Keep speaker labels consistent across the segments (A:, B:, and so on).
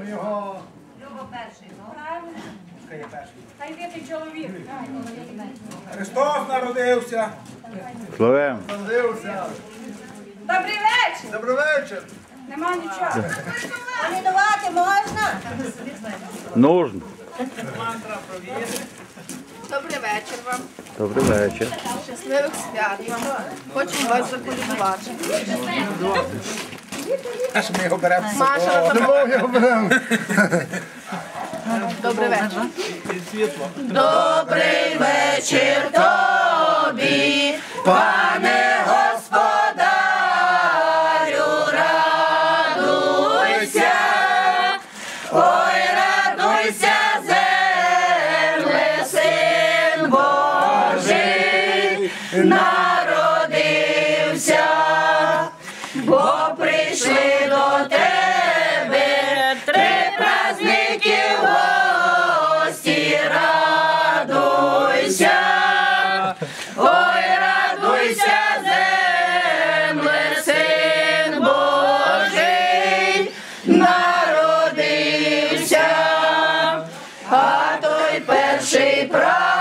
A: Ми його... Його ну, перший. Та йди ти чоловік. Христос народився.
B: Славем. Народився.
C: Добрий вечір.
D: Добрий вечір.
C: Нема нічого.
E: Полінувати можна?
B: Нужно.
F: Добрий вечір вам.
B: Добрий вечір.
F: Щасливих свят вам. Хочемо вас заколінувати.
A: Аж ми його беремо
F: Маша.
D: Любов його беремо.
F: добрий вечір. Добрий вечір тобі, пане господарю, радуйся, ой, радуйся, земле, син Божий, перший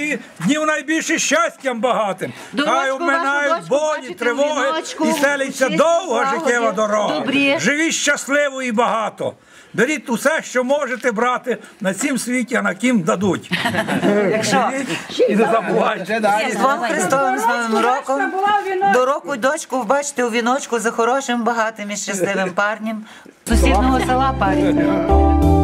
A: цій днів найбільше щастям багатим. Хай обминають болі, тривоги і селиться довга життєва дорога. Живіть щасливо і багато. Беріть усе, що можете брати на цім світі, а на ким дадуть.
G: Якщо
A: І не забувайте.
G: з Різдвом Христовим з Новим роком до року дочку бачите у віночку за хорошим, багатим і щасливим парнем. Сусідного села парень.